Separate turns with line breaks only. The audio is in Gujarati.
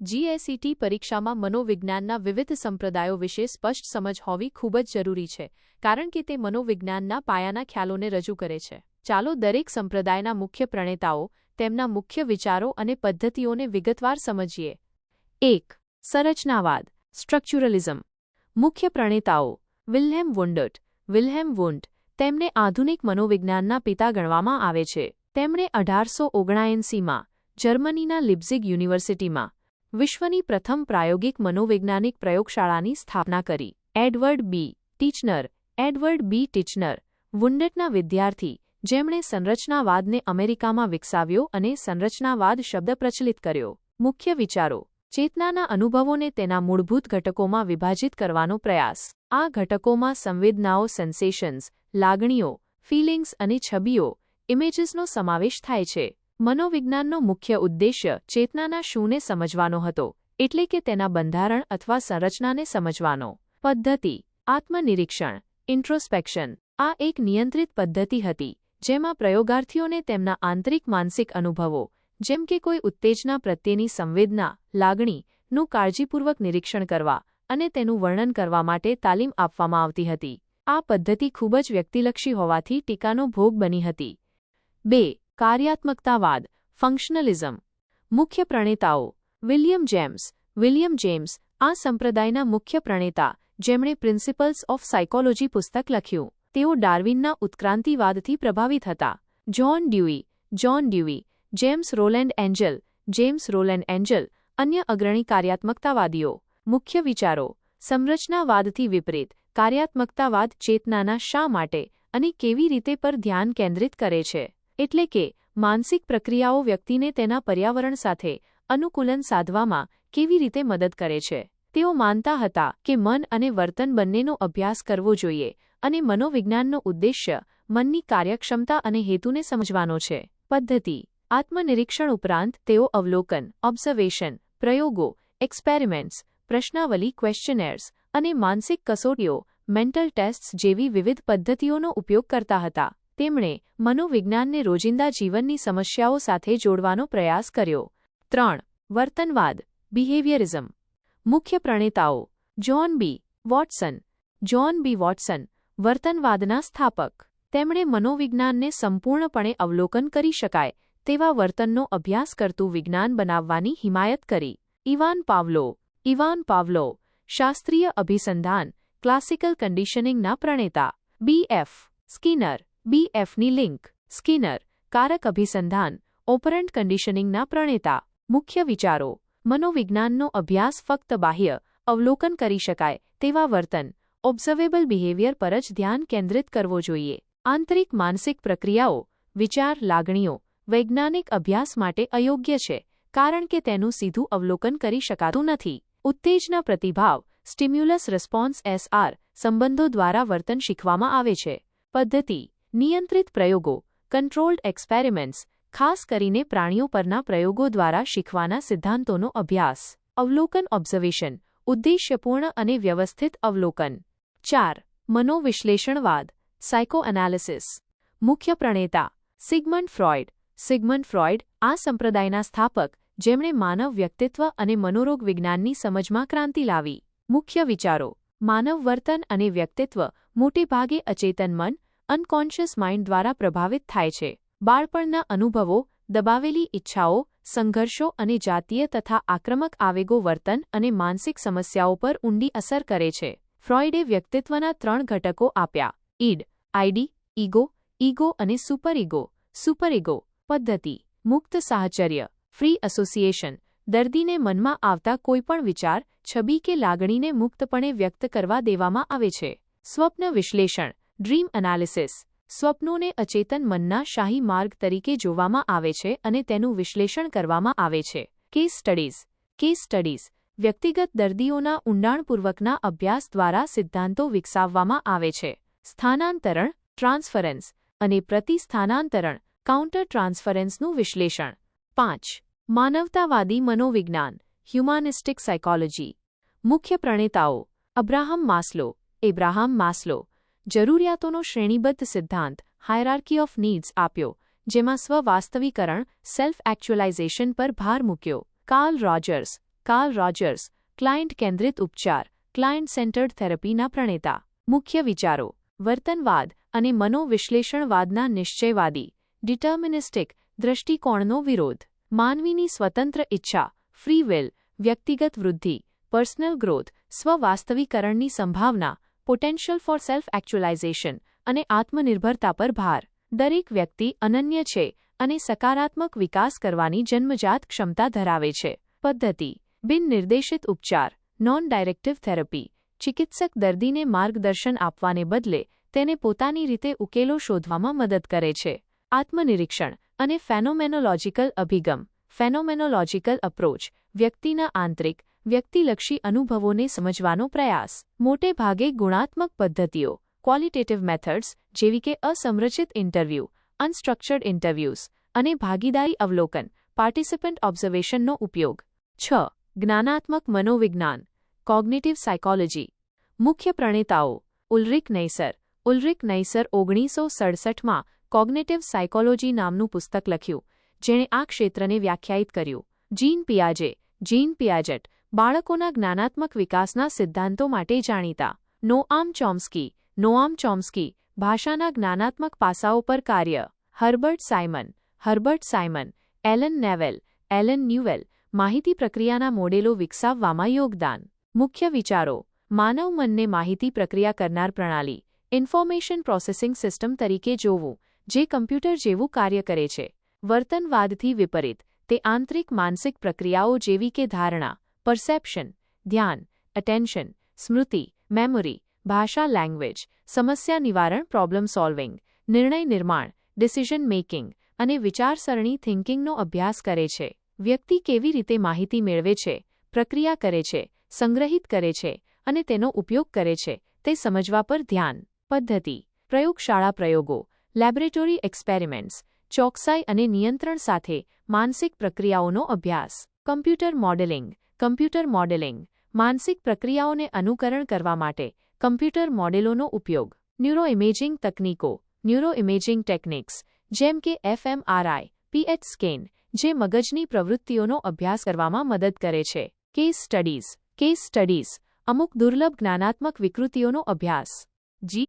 જીએસઈટી પરીક્ષામાં મનોવિજ્ઞાનના વિવિધ સંપ્રદાયો વિશે સ્પષ્ટ સમજ હોવી ખૂબ જ જરૂરી છે, કારણ કે તે મનોવિજ્ઞાનના પાયાના ખ્યાલોને રજૂ કરે છે. ચાલો દરેક સંપ્રદાયના મુખ્ય પ્રણેતાઓ, તેમના મુખ્ય વિચારો અને પદ્ધતિઓને વિગતવાર સમજીએ. એક, સંરચનાવાદ સ્ટ્રક્ચરલિઝમ મુખ્ય પ્રણેતાઓ વિલ્હેમ વુન્ડટ વિલ્હેમ વુન્ડ તેમને આધુનિક મનોવિજ્ઞાનના પિતા ગણવામાં આવે છે. તેમણે અઢારસો ઓગણાએંસીમાં જર્મનીના લિપ્ઝિગ યુનિવર્સિટીમાં વિશ્વની પ્રથમ પ્રાયોગિક મનોવૈજ્ઞાનિક પ્રયોગશાળાની સ્થાપના કરી. એડવર્ડ બી. ટીચનર. એડવર્ડ બી. ટીચનર, વુન્ડટના વિદ્યાર્થી, જેમણે સંરચનાવાદને અમેરિકામાં વિકસાવ્યો અને સંરચનાવાદ શબ્દ પ્રચલિત કર્યો. મુખ્ય વિચારો. ચેતનાના અનુભવોને તેના મૂળભૂત ઘટકોમાં વિભાજિત કરવાનો પ્રયાસ. આ ઘટકોમાં સંવેદનાઓ, સેન્સેશન્સ, લાગણીઓ, ફિલિંગ્સ અને છબીઓ, ઇમેજીસનો સમાવેશ થાય છે. મનોવિજ્ઞાનનો મુખ્ય ઉદ્દેશ્ય ચેતનાના શુંને સમજવાનો હતો, એટલે કે તેના બંધારણ અથવા સંરચનાને સમજવાનો. પદ્ધતિ, આત્મનિરીક્ષણ, ઇન્ટ્રોસ્પેક્શન. આ એક નિયંત્રિત પદ્ધતિ હતી, જેમાં પ્રયોગાર્થીઓને તેમના આંતરિક માનસિક અનુભવો, જેમ કે કોઈ ઉત્તેજના પ્રત્યેની સંવેદના લાગણીનું કાળજીપૂર્વક નિરીક્ષણ કરવા અને તેનું વર્ણન કરવા માટે તાલીમ આપવામાં આવતી હતી. આ પદ્ધતિ ખૂબ જ વ્યક્તિલક્ષી હોવાથી ટીકાનો ભોગ બની હતી. બે કાર્યાત્મકતાવાદ ફંક્શનલિઝમ મુખ્ય પ્રણેતાઓ વિલિયમ જેમ્સ વિલિયમ જેમ્સ આ સંપ્રદાયના મુખ્ય પ્રણેતા, જેમણે પ્રિન્સિપલ્સ ઓફ સાયકોલોજી પુસ્તક લખ્યું. તેઓ ડાર્વિનના ઉત્ક્રાંતિવાદથી પ્રભાવિત હતા. John Dewey John Dewey James Rowland Angell James Rowland Angell અન્ય અગ્રણી કાર્યાત્મકતાવાદીઓ. મુખ્ય વિચારો, સંરચનાવાદથી વિપરીત, કાર્યાત્મકતાવાદ ચેતનાના શા માટે અને કેવી રીતે પર ધ્યાન કેન્દ્રિત કરે છે? એટલે કે, માનસિક પ્રક્રિયાઓ વ્યક્તિને તેના પર્યાવરણ સાથે અનુકૂલન સાધવામાં કેવી રીતે મદદ કરે છે. તેઓ માનતા હતા કે મન અને વર્તન બંનેનો અભ્યાસ કરવો જોઈએ અને મનોવિજ્ઞાનનો ઉદ્દેશ્ય મનની કાર્યક્ષમતા અને હેતુને સમજવાનો છે. પદ્ધતિ. આત્મનિરીક્ષણ ઉપરાંત તેઓ અવલોકન, ઓબ્ઝર્વેશન, પ્રયોગો, એક્સપેરિમેન્ટ્સ, પ્રશ્નાવલી ક્વેશ્ચનેર્સ અને માનસિક કસોટીઓ, મેન્ટલ ટેસ્ટ્સ જેવી વિવિધ પદ્ધતિઓનો ઉપયોગ કરતા હતા. તેમણે મનોવિજ્ઞાનને રોજિંદા જીવનની સમસ્યાઓ સાથે જોડવાનો પ્રયાસ કર્યો. ત્રણ, વર્તનવાદ, બિહેવિયરિઝમ. મુખ્ય પ્રણેતાઓ, John B. Watson. John B. Watson, વર્તનવાદના સ્થાપક. તેમણે મનોવિજ્ઞાનને સંપૂર્ણપણે અવલોકન કરી શકાય તેવા વર્તનનો અભ્યાસ કરતું વિજ્ઞાન બનાવવાની હિમાયત કરી. Ivan Pavlov. ઇવાન પાવલો, શાસ્ત્રીય અભિસંધાન, ક્લાસિકલ કન્ડિશનિંગના પ્રણેતા. બી. એફ. સ્કિનર. બીએફની લિંક. સ્કિનર, કારક અભિસંધાન, ઓપરન્ટ કન્ડિશનિંગના પ્રણેતા. મુખ્ય વિચારો. મનોવિજ્ઞાનનો અભ્યાસ ફક્ત બાહ્ય, અવલોકન કરી શકાય, તેવા વર્તન. ઓબ્ઝર્વેબલ બિહેવિયર પર જ ધ્યાન કેન્દ્રિત કરવો જોઈએ. આંતરિક માનસિક પ્રક્રિયાઓ. વિચાર, લાગણીઓ. વૈજ્ઞાનિક અભ્યાસ માટે અયોગ્ય છે, કારણ કે તેનું સીધું અવલોકન કરી શકાતું નથી. ઉત્તેજના પ્રતિભાવ. Stimulus response SR. સંબંધો દ્વારા વર્તન શીખવામાં આવે છે. પદ્ધતિ. નિયંત્રિત પ્રયોગો કંટ્રોલ્ડ એક્સપેરિમેન્ટ્સ ખાસ કરીને પ્રાણીઓ પરના પ્રયોગો દ્વારા શીખવાના સિદ્ધાંતોનો અભ્યાસ. અવલોકન ઓબ્ઝર્વેશન ઉદ્દેશ્યપૂર્ણ અને વ્યવસ્થિત અવલોકન. ચાર, મનોવિશ્લેષણવાદ સાયકોએનાલિસિસ મુખ્ય પ્રણેતા સિગમન્ડ ફ્રોઇડ. સિગમન્ડ ફ્રોઇડ, આ સંપ્રદાયના સ્થાપક, જેમણે માનવ વ્યક્તિત્વ અને મનોરોગ વિજ્ઞાનની સમજમાં ક્રાંતિ લાવી. મુખ્ય વિચારો, માનવ વર્તન અને વ્યક્તિત્વ, મોટેભાગે અચેતન મન અનકોન્શિયસ માઇન્ડ દ્વારા પ્રભાવિત થાય છે. બાળપણના અનુભવો, દબાવેલી ઇચ્છાઓ સંઘર્ષો અને જાતીય તથા આક્રમક આવેગો વર્તન અને માનસિક સમસ્યાઓ પર ઊંડી અસર કરે છે. ફ્રોઇડે વ્યક્તિત્વના ત્રણ ઘટકો આપ્યા. ઈડ, આઈડી, ઈગો ઈગો અને સુપર ઈગો પદ્ધતિ, મુક્ત સાહચર્ય, ફ્રી એસોસિએશન, દર્દીને મનમાં આવતા કોઈપણ વિચાર, છબી કે લાગણીને મુક્તપણે વ્યક્ત કરવા દેવામાં આવે છે. સ્વપ્ન વિશ્લેષણ ડ્રીમ એનાલિસિસ સ્વપ્નોને અચેતન મનના શાહી માર્ગ તરીકે જોવામાં આવે છે અને તેનું વિશ્લેષણ કરવામાં આવે છે. કેસ સ્ટડીઝ કેસ સ્ટડીઝ વ્યક્તિગત દર્દીઓના ઊંડાણપૂર્વકના અભ્યાસ દ્વારા સિદ્ધાંતો વિકસાવવામાં આવે છે. સ્થાનાંતરણ ટ્રાન્સફરન્સ અને પ્રતિસ્થાનાંતરણ કાઉન્ટર ટ્રાન્સફરન્સનું વિશ્લેષણ. પાંચ. માનવતાવાદી મનોવિજ્ઞાન. હ્યુમાનિસ્ટિક સાયકોલોજી મુખ્ય પ્રણેતાઓ. અબ્રાહમ માસ્લો એબ્રાહમ માસ્લો જરૂરિયાતોનો શ્રેણીબદ્ધ સિદ્ધાંત હાયરાર્કી ઓફ નીડ્સ આપ્યો જેમાં સ્વવાસ્તવીકરણ સેલ્ફ એક્ચ્યુઅલાઇઝેશન પર ભાર મૂક્યો Carl Rogers Carl Rogers client કેન્દ્રિત ઉપચાર ક્લાયન્ટ સેન્ટર્ડ થેરપીના પ્રણેતા મુખ્ય વિચારો વર્તનવાદ અને મનોવિશ્લેષણવાદના નિશ્ચયવાદી ડિટર્મિનિસ્ટિક દૃષ્ટિકોણનો વિરોધ માનવીની સ્વતંત્ર ઇચ્છા ફ્રી વિલ વ્યક્તિગત વૃદ્ધિ પર્સનલ ગ્રોથ સ્વવાસ્તવીકરણની સંભાવના પોટેન્શિયલ ફોર સેલ્ફ એક્ચ્યુલાઇઝેશન અને આત્મનિર્ભરતા પર ભાર. દરેક વ્યક્તિ અનન્ય છે અને સકારાત્મક વિકાસ કરવાની જન્મજાત ક્ષમતા ધરાવે છે. પદ્ધતિ. બિન નિર્દેશિત ઉપચાર. નોન ડાયરેક્ટિવ થેરપી ચિકિત્સક દર્દીને માર્ગદર્શન આપવાને બદલે તેને પોતાની રીતે ઉકેલો શોધવામાં મદદ કરે છે. આત્મનિરીક્ષણ અને ફેનોમેનોલોજીકલ અભિગમ. Phenomenological approach. વ્યક્તિના આંતરિક વ્યક્તિલક્ષી અનુભવોને સમજવાનો પ્રયાસ. મોટે ભાગે ગુણાત્મક પદ્ધતિઓ ક્વોલિટેટિવ મેથડ્સ જેવી કે અસંરચિત ઇન્ટરવ્યૂ અનસ્ટ્રક્ચર્ડ ઇન્ટરવ્યૂઝ અને ભાગીદારી અવલોકન પાર્ટિસિપન્ટ ઓબ્ઝર્વેશનનો ઉપયોગ. છ. જ્ઞાનાત્મક મનોવિજ્ઞાન કોગ્નેટિવ સાયકોલોજી મુખ્ય પ્રણેતાઓ, ઉલ્રિક નૈસર. ઉલ્રિક નૈસર ઓગણીસો સડસઠમાં કોગ્નેટિવ સાયકોલોજી નામનું પુસ્તક લખ્યું, જેણે આ ક્ષેત્રને વ્યાખ્યાયિત કર્યું. જીન પિયાજે, જીન પિયાજેટ બાળકોના જ્ઞાનાત્મક વિકાસના સિદ્ધાંતો માટે જાણીતા. Noam Chomsky. નોઆમ ચોમ્સ્કી ભાષાના જ્ઞાનાત્મક પાસાઓ પર કાર્ય. Herbert Simon Herbert Simon Allen Newell, Allen Newell માહિતી પ્રક્રિયાના મોડેલો વિકસાવવામાં યોગદાન. મુખ્ય વિચારો. માનવ મનને માહિતી પ્રક્રિયા કરનાર પ્રણાલી. ઇન્ફોર્મેશન પ્રોસેસિંગ સિસ્ટમ તરીકે જોવું, જે કમ્પ્યુટર જેવું કાર્ય કરે છે. વર્તનવાદથી વિપરીત, તે આંતરિક માનસિક પ્રક્રિયાઓ જેવી કે ધારણા. પરસેપ્શન ધ્યાન અટેન્શન સ્મૃતિ મેમરી ભાષા લેંગ્વેજ સમસ્યા નિવારણ પ્રોબ્લેમ સોલ્વિંગ નિર્ણય નિર્માણ ડિસિઝન મેકિંગ અને વિચારસરણી થિંકિંગનો અભ્યાસ કરે છે. વ્યક્તિ કેવી રીતે માહિતી મેળવે છે, પ્રક્રિયા કરે છે, સંગ્રહિત કરે છે અને તેનો ઉપયોગ કરે છે તે સમજવા પર ધ્યાન. પદ્ધતિ, પ્રયોગશાળા પ્રયોગો લેબોરેટરી એક્સપેરિમેન્ટ્સ ચોકસાઈ અને નિયંત્રણ સાથે માનસિક પ્રક્રિયાઓનો અભ્યાસ. કમ્પ્યુટર મોડેલિંગ કમ્પ્યુટર મોડેલિંગ, માનસિક પ્રક્રિયાઓને અનુકરણ કરવા માટે કમ્પ્યુટર મોડેલોનો ઉપયોગ. ન્યુરોઇમેજિંગ તકનીકો, ન્યુરોઇમેજિંગ ટેકનિક્સ, જેમ કે એફએમઆરઆઈ, પીએચ સ્કેન, જે મગજની પ્રવૃત્તિઓનો અભ્યાસ કરવામાં મદદ કરે છે. કેસ સ્ટડીઝ કેસ સ્ટડીઝ, અમુક દુર્લભ જ્ઞાનાત્મક વિકૃતિઓનો અભ્યાસ. જી